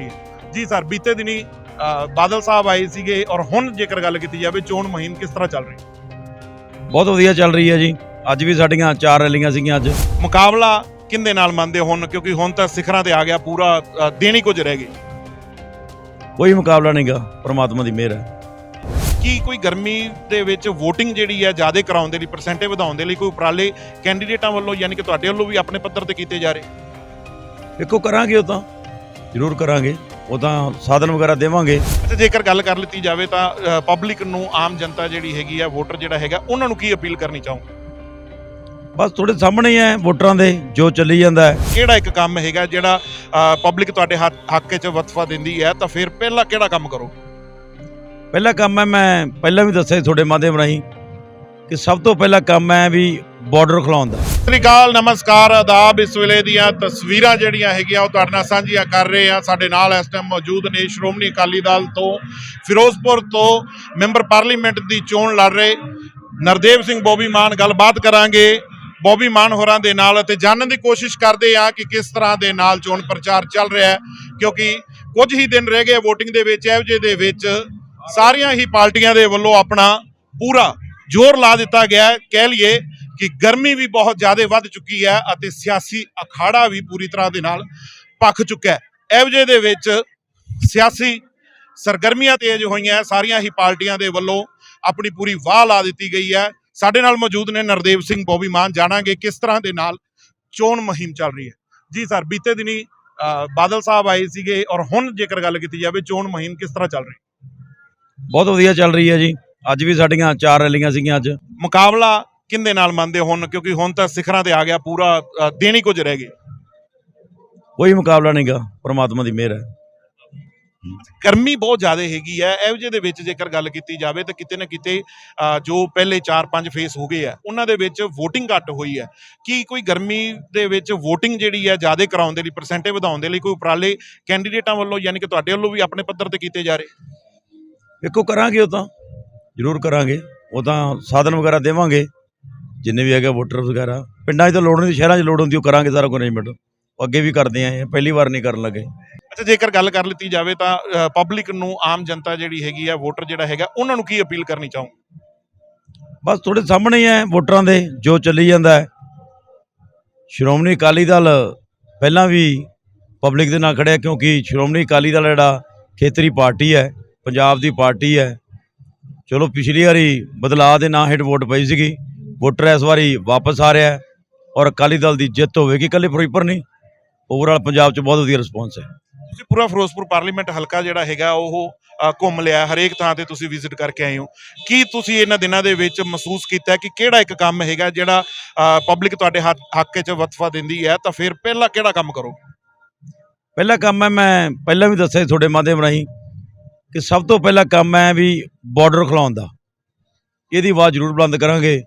ਰਹੀ ਹੈ ਜੀ ਸਰ ਬੀਤੇ ਦਿਨੀ ਬਾਦਲ ਸਾਹਿਬ ਆਏ ਸੀਗੇ ਔਰ ਹੁਣ ਜੇਕਰ ਗੱਲ ਕੀਤੀ ਜਾਵੇ ਚੋਣ ਮੁਹਿੰਮ ਕਿਸ ਤਰ੍ਹਾਂ ਚੱਲ ਰਹੀ ਹੈ? ਬਹੁਤ ਵਧੀਆ ਚੱਲ ਰਹੀ ਹੈ ਜੀ। ਅੱਜ ਵੀ ਸਾਡੀਆਂ ਚਾਰ ਰੈਲੀਆਂ ਸੀਗੀਆਂ ਅੱਜ। ਮੁਕਾਬਲਾ ਕਿੰਦੇ ਨਾਲ ਮੰਨਦੇ ਹੁਣ? ਕਿਉਂਕਿ ਹੁਣ ਤਾਂ ਸਿਖਰਾਂ ਤੇ ਆ ਗਿਆ ਪੂਰਾ ਦਿਨ ਹੀ ਕੁਝ ਰਹਿ ਗਏ। ਕੋਈ ਮੁਕਾਬਲਾ ਨਹੀਂਗਾ ਪ੍ਰਮਾਤਮਾ ਦੀ ਮਿਹਰ ਹੈ। ਕੀ ਕੋਈ ਗਰਮੀ ਦੇ ਵਿੱਚ VOTING ਜਿਹੜੀ ਹੈ ਜ਼ਿਆਦਾ ਕਰਾਉਣ ਦੇ ਲਈ ਪਰਸੈਂਟੇਜ ਵਧਾਉਣ ਦੇ ਲਈ ਕੋਈ ਉਪਰਾਲੇ ਕੈਂਡੀਡੇਟਾਂ ਵੱਲੋਂ ਯਾਨੀ ਕਿ ਤੁਹਾਡੇ ਵੱਲੋਂ ਵੀ ਆਪਣੇ ਪੱਧਰ ਤੇ ਕੀਤੇ ਜਾ ਰਹੇ? ਦੇਖੋ ਕਰਾਂਗੇ ਉਹ ਤਾਂ। ਜ਼ਰੂਰ ਕਰਾਂਗੇ ਉਹ ਤਾਂ ਸਾਧਨ ਵਗੈਰਾ ਦੇਵਾਂਗੇ। ਅੱਛਾ ਜੇਕਰ ਗੱਲ ਕਰ ਲਿੱਤੀ ਜਾਵੇ ਤਾਂ ਪਬਲਿਕ ਨੂੰ ਆਮ ਜਨਤਾ ਜਿਹੜੀ ਹੈਗੀ ਆ ਵੋਟਰ ਜਿਹੜਾ ਹੈਗਾ ਉਹਨਾਂ ਨੂੰ ਕੀ ਅਪੀਲ ਕਰਨੀ ਚਾਹੋ ਬਸ ਤੁਹਾਡੇ ਸਾਹਮਣੇ ਹੀ ਵੋਟਰਾਂ ਦੇ ਜੋ ਚੱਲੀ ਜਾਂਦਾ ਹੈ। ਕਿਹੜਾ ਇੱਕ ਕੰਮ ਹੈਗਾ ਜਿਹੜਾ ਪਬਲਿਕ ਤੁਹਾਡੇ ਹੱਥ ਹੱਕ 'ਚ ਵਤਫਾ ਦਿੰਦੀ ਹੈ ਤਾਂ ਫਿਰ ਪਹਿਲਾਂ ਕਿਹੜਾ ਕੰਮ ਕਰੋ? ਪਹਿਲਾ ਕੰਮ ਹੈ ਮੈਂ ਪਹਿਲਾਂ ਵੀ ਦੱਸਿਆ ਤੁਹਾਡੇ ਮਾਧਿਅਮ ਰਾਹੀਂ ਕਿ ਸਭ ਤੋਂ ਪਹਿਲਾ ਕੰਮ ਹੈ ਵੀ ਬਾਰਡਰ ਖਲਾਉਣ ਦਾ। ਸਤਿ ਸ੍ਰੀ ਅਕਾਲ, ਨਮਸਕਾਰ, ਆਦਾਬ। ਇਸ ਵੇਲੇ ਦੀਆਂ ਤਸਵੀਰਾਂ ਜਿਹੜੀਆਂ ਹੈਗੀਆਂ, ਉਹ ਤੁਹਾਡੇ ਨਾਲ ਸਾਂਝੀਆਂ ਕਰ ਰਹੇ ਆ ਸਾਡੇ ਨਾਲ ਇਸ ਟਾਈਮ ਮੌਜੂਦ ਨੇ ਸ਼੍ਰੋਮਣੀ ਅਕਾਲੀ ਦਲ ਤੋਂ, ਫਿਰੋਜ਼ਪੁਰ ਤੋਂ ਮੈਂਬਰ ਪਾਰਲੀਮੈਂਟ ਦੀ ਚੋਣ ਲੜ ਰਹੇ ਨਰਦੇਵ ਸਿੰਘ ਬੋਬੀ ਮਾਨ। ਗੱਲਬਾਤ ਕਰਾਂਗੇ ਬੋਬੀ ਮਾਨ ਹੋਰਾਂ ਦੇ ਨਾਲ ਅਤੇ ਜਾਣਨ ਦੀ ਕੋਸ਼ਿਸ਼ ਕਰਦੇ ਆ ਕਿ ਕਿਸ ਤਰ੍ਹਾਂ ਦੇ ਨਾਲ ਚੋਣ ਪ੍ਰਚਾਰ ਚੱਲ ਰਿਹਾ ਹੈ, ਕਿਉਂਕਿ ਕੁਝ ਹੀ ਦਿਨ ਰਹਿ ਗਏ VOTING ਦੇ ਵਿੱਚ, ਇਹੋ ਜਿਹੇ ਦੇ ਵਿੱਚ ਸਾਰੀਆਂ ਹੀ ਪਾਰਟੀਆਂ ਦੇ ਵੱਲੋਂ ਆਪਣਾ ਪੂਰਾ ਜ਼ੋਰ ਲਾ ਦਿੱਤਾ ਗਿਆ ਕਹਿ ਲਈਏ ਕਿ ਗਰਮੀ ਵੀ ਬਹੁਤ ਜ਼ਿਆਦਾ ਵੱਧ ਚੁੱਕੀ ਹੈ ਅਤੇ ਸਿਆਸੀ ਅਖਾੜਾ ਵੀ ਪੂਰੀ ਤਰ੍ਹਾਂ ਦੇ ਨਾਲ ਪੱਕ ਚੁੱਕਾ ਹੈ। ਇਹੋ ਦੇ ਵਿੱਚ ਸਿਆਸੀ ਸਰਗਰਮੀਆਂ ਤੇਜ਼ ਹੋਈਆਂ। ਸਾਰੀਆਂ ਹੀ ਪਾਰਟੀਆਂ ਦੇ ਵੱਲੋਂ ਆਪਣੀ ਪੂਰੀ ਵਾਹ ਲਾ ਦਿੱਤੀ ਗਈ ਹੈ। ਸਾਡੇ ਨਾਲ ਮੌਜੂਦ ਨੇ ਨਰਦੇਵ ਸਿੰਘ ਬੋਬੀ ਮਾਨ। ਜਾਣਾਂਗੇ ਕਿਸ ਤਰ੍ਹਾਂ ਦੇ ਨਾਲ ਚੋਣ ਮੁਹਿੰਮ ਚੱਲ ਰਹੀ ਹੈ। ਜੀ ਸਰ ਬੀਤੇ ਦਿਨੀ ਬਾਦਲ ਸਾਹਿਬ ਆਏ ਸੀਗੇ ਔਰ ਹੁਣ ਜੇਕਰ ਗੱਲ ਕੀਤੀ ਜਾਵੇ ਚੋਣ ਮੁਹਿੰਮ ਕਿਸ ਤਰ੍ਹਾਂ ਚੱਲ ਰਹੀ ਬਹੁਤ ਵਧੀਆ ਚੱਲ ਰਹੀ ਹੈ ਜੀ। ਅੱਜ ਵੀ ਸਾਡੀਆਂ ਚਾਰ ਰੈਲੀਆਂ ਸੀਗੀਆਂ ਅੱਜ। ਮੁਕਾਬਲਾ ਕਿੰਦੇ ਨਾਲ ਮੰਨਦੇ ਹੁਣ? ਕਿਉਂਕਿ ਹੁਣ ਤਾਂ ਸਿਖਰਾਂ ਤੇ ਆ ਗਿਆ ਪੂਰਾ ਦਿਨ ਹੀ ਕੁਝ ਰਹਿ ਗਏ। ਕੋਈ ਮੁਕਾਬਲਾ ਨਹੀਂਗਾ ਪ੍ਰਮਾਤਮਾ ਦੀ ਮਿਹਰ ਹੈ। ਗਰਮੀ ਬਹੁਤ ਜ਼ਿਆਦਾ ਹੈਗੀ ਹੈ ਇਹੋ ਜਿਹੇ ਦੇ ਵਿੱਚ ਜੇਕਰ ਗੱਲ ਕੀਤੀ ਜਾਵੇ ਤਾਂ ਕਿਤੇ ਨਾ ਕਿਤੇ ਜੋ ਪਹਿਲੇ 4-5 ਫੇਸ ਹੋ ਗਏ ਆ ਉਹਨਾਂ ਦੇ ਵਿੱਚ VOTING ਘੱਟ ਹੋਈ ਹੈ। ਕੀ ਕੋਈ ਗਰਮੀ ਦੇ ਵਿੱਚ VOTING ਜਿਹੜੀ ਹੈ ਜ਼ਿਆਦਾ ਕਰਾਉਣ ਦੇ ਲਈ ਪਰਸੈਂਟੇਜ ਵਧਾਉਣ ਦੇ ਲਈ ਕੋਈ ਉਪਰਾਲੇ ਕੈਂਡੀਡੇਟਾਂ ਵੱਲੋਂ ਯਾਨੀ ਕਿ ਤੁਹਾਡੇ ਵੱਲੋਂ ਵੀ ਆਪਣੇ ਪੱਧਰ ਤੇ ਕੀਤੇ ਜਾ ਰਹੇ? ਦੇਖੋ ਕਰਾਂਗੇ ਉਹ ਤਾਂ ਜ਼ਰੂਰ ਕਰਾਂਗੇ ਉਹ ਤਾਂ ਸਾਧਨ ਵਗੈਰਾ ਦੇਵਾਂਗੇ। ਜਿੰਨੇ ਵੀ ਹੈਗੇ ਵੋਟਰ ਵਗੈਰਾ ਪਿੰਡਾਂ 'ਚ ਤਾਂ ਲੋੜ ਨਹੀਂ ਸ਼ਹਿਰਾਂ 'ਚ ਲੋੜ ਹੁੰਦੀ ਉਹ ਕਰਾਂਗੇ ਸਾਰਾ ਕੁਝ ਅਰੇਂਜਮੈਂਟ ਉਹ ਅੱਗੇ ਵੀ ਕਰਦੇ ਆਏ ਪਹਿਲੀ ਵਾਰ ਨਹੀਂ ਕਰਨ ਲੱਗੇ। ਅੱਛਾ ਜੇਕਰ ਗੱਲ ਕਰ ਲਿੱਤੀ ਜਾਵੇ ਤਾਂ ਪਬਲਿਕ ਨੂੰ ਆਮ ਜਨਤਾ ਜਿਹੜੀ ਹੈਗੀ ਆ ਵੋਟਰ ਜਿਹੜਾ ਹੈਗਾ ਉਹਨਾਂ ਨੂੰ ਕੀ ਅਪੀਲ ਕਰਨੀ ਚਾਹੋ ਬਸ ਤੁਹਾਡੇ ਸਾਹਮਣੇ ਹੀ ਹੈ ਵੋਟਰਾਂ ਦੇ ਜੋ ਚੱਲੀ ਜਾਂਦਾ ਹੈ। ਸ਼੍ਰੋਮਣੀ ਅਕਾਲੀ ਦਲ ਪਹਿਲਾਂ ਵੀ ਪਬਲਿਕ ਦੇ ਨਾਲ ਖੜਿਆ ਕਿਉਂਕਿ ਸ਼੍ਰੋਮਣੀ ਅਕਾਲੀ ਦਲ ਜਿਹੜਾ ਖੇਤਰੀ ਪਾਰਟੀ ਹੈ ਪੰਜਾਬ ਦੀ ਪਾਰਟੀ ਹੈ। ਚਲੋ ਪਿਛਲੀ ਵਾਰੀ ਬਦਲਾਅ ਦੇ ਨਾਂ ਹੇਠ ਵੋਟ ਪਈ ਸੀਗੀ। ਵੋਟਰ ਇਸ ਵਾਰੀ ਵਾਪਸ ਆ ਰਿਹਾ ਔਰ ਅਕਾਲੀ ਦਲ ਦੀ ਜਿੱਤ ਹੋਵੇਗੀ। ਇਕੱਲੇ ਫਿਰੋਜ਼ਪੁਰ ਨਹੀਂ ਓਵਰਆਲ ਪੰਜਾਬ 'ਚ ਬਹੁਤ ਵਧੀਆ ਰਿਸਪੌਂਸ ਹੈ। ਤੁਸੀਂ ਪੂਰਾ ਫਿਰੋਜ਼ਪੁਰ ਪਾਰਲੀਮੈਂਟ ਹਲਕਾ ਜਿਹੜਾ ਹੈਗਾ ਉਹ ਘੁੰਮ ਲਿਆ ਹਰੇਕ ਥਾਂ ਤੇ ਤੁਸੀਂ ਵਿਜ਼ਿਟ ਕਰਕੇ ਆਏ ਹੋ। ਕੀ ਤੁਸੀਂ ਇਹਨਾਂ ਦਿਨਾਂ ਦੇ ਵਿੱਚ ਮਹਿਸੂਸ ਕੀਤਾ ਕਿ ਕਿਹੜਾ ਇੱਕ ਕੰਮ ਹੈਗਾ ਜਿਹੜਾ ਪਬਲਿਕ ਤੁਹਾਡੇ ਹੱਕ 'ਚ ਵਤਫਾ ਦਿੰਦੀ ਹੈ ਤਾਂ ਫਿਰ ਪਹਿਲਾਂ ਕਿਹੜਾ ਕੰਮ ਕਰੋ? ਪਹਿਲਾ ਕੰਮ ਹੈ ਮੈਂ ਪਹਿਲਾਂ ਵੀ ਦੱਸਿਆ ਤੁਹਾਡੇ ਮਾਧਿਅਮ ਰਾਹੀਂ ਕਿ ਸਭ ਤੋਂ ਪਹਿਲਾ ਕੰਮ ਹੈ ਵੀ ਬਾਰਡਰ ਖਲਾਉਣ ਦਾ। ਇਹਦੀ ਆਵਾਜ਼ ਜ਼ਰੂਰ ਬੁਲੰਦ ਕਰਾਂਗੇ।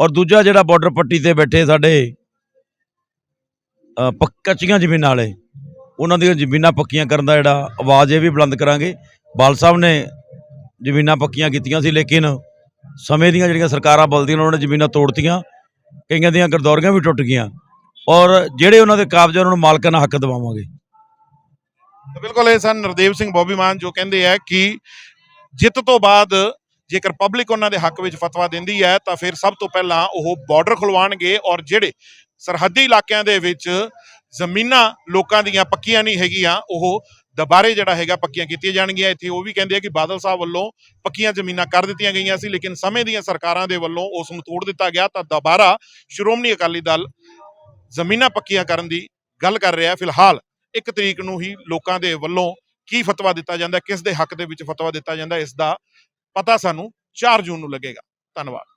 ਔਰ ਦੂਜਾ ਜਿਹੜਾ ਬਾਰਡਰ ਪੱਟੀ ਤੇ ਬੈਠੇ ਸਾਡੇ ਅ, ਕੱਚੀਆਂ ਜ਼ਮੀਨਾਂ ਵਾਲੇ ਉਹਨਾਂ ਦੀਆਂ ਜ਼ਮੀਨਾਂ ਪੱਕੀਆਂ ਕਰਨ ਦਾ ਜਿਹੜਾ ਆਵਾਜ਼ ਇਹ ਵੀ ਬੁਲੰਦ ਕਰਾਂਗੇ। ਬਾਲ ਸਾਹਿਬ ਨੇ ਜ਼ਮੀਨਾਂ ਪੱਕੀਆਂ ਕੀਤੀਆਂ ਸੀ ਲੇਕਿਨ ਸਮੇਂ ਦੀਆਂ ਜਿਹੜੀਆਂ ਸਰਕਾਰਾਂ ਬਲਦੀਆਂ ਉਹਨਾਂ ਨੇ ਜ਼ਮੀਨਾਂ ਤੋੜਤੀਆਂ। ਕਈਆਂ ਦੀਆਂ ਗਰਦੌਰੀਆਂ ਵੀ ਟੁੱਟ ਗਈਆਂ। ਔਰ ਜਿਹੜੇ ਉਹਨਾਂ ਦੇ ਕਾਬਜ਼ ਉਹਨਾਂ ਨੂੰ ਮਾਲਕਾਂ ਮਾਲਕਾਨਾ ਹੱਕ ਦਿਵਾਵਾਂਗੇ। ਬਿਲਕੁਲ ਇਹ ਸਨ ਨਰਦੇਵ ਸਿੰਘ ਬੋਬੀ ਮਾਨ ਜੋ ਕਹਿੰਦੇ ਆ ਕਿ ਜਿੱਤ ਤੋਂ ਬਾਅਦ ਜੇਕਰ ਪਬਲਿਕ ਉਹਨਾਂ ਦੇ ਹੱਕ ਵਿੱਚ ਫਤਵਾ ਦਿੰਦੀ ਹੈ, ਤਾਂ ਫਿਰ ਸਭ ਤੋਂ ਪਹਿਲਾਂ ਉਹ ਬਾਰਡਰ ਖੁਲਵਾਉਣਗੇ ਔਰ ਜਿਹੜੇ ਸਰਹੱਦੀ ਇਲਾਕਿਆਂ ਦੇ ਵਿੱਚ ਜ਼ਮੀਨਾਂ ਲੋਕਾਂ ਦੀਆਂ ਪੱਕੀਆਂ ਨਹੀਂ ਹੈਗੀਆਂ, ਉਹ ਦੁਬਾਰੇ ਜਿਹੜਾ ਹੈਗਾ ਪੱਕੀਆਂ ਕੀਤੀਆਂ ਜਾਣਗੀਆਂ। ਇੱਥੇ ਉਹ ਵੀ ਕਹਿੰਦੇ ਆ ਕਿ ਬਾਦਲ ਸਾਹਿਬ ਵੱਲੋਂ ਪੱਕੀਆਂ ਜ਼ਮੀਨਾਂ ਕਰ ਦਿੱਤੀਆਂ ਗਈਆਂ ਸੀ, ਲੇਕਿਨ ਸਮੇਂ ਦੀਆਂ ਸਰਕਾਰਾਂ ਦੇ ਵੱਲੋਂ ਉਸ ਨੂੰ ਤੋੜ ਦਿੱਤਾ ਗਿਆ, ਤਾਂ ਦੁਬਾਰਾ ਸ਼੍ਰੋਮਣੀ ਅਕਾਲੀ ਦਲ ਜ਼ਮੀਨਾਂ ਪੱਕੀਆਂ ਕਰਨ ਦੀ ਗੱਲ ਕਰ ਰਿਹਾ। ਫਿਲਹਾਲ ਇੱਕ ਤਰੀਕ ਨੂੰ ਹੀ ਲੋਕਾਂ ਦੇ ਵੱਲੋਂ ਕੀ ਫਤਵਾ ਦਿੱਤਾ ਜਾਂਦਾ, ਕਿਸ ਦੇ ਹੱਕ ਦੇ ਵਿੱਚ ਫਤਵਾ ਦਿੱਤਾ ਜਾਂਦਾ, ਇਸ ਦਾ ਪਤਾ ਸਾਨੂੰ 4 ਜੂਨ ਨੂੰ ਲੱਗੇਗਾ। ਧੰਨਵਾਦ।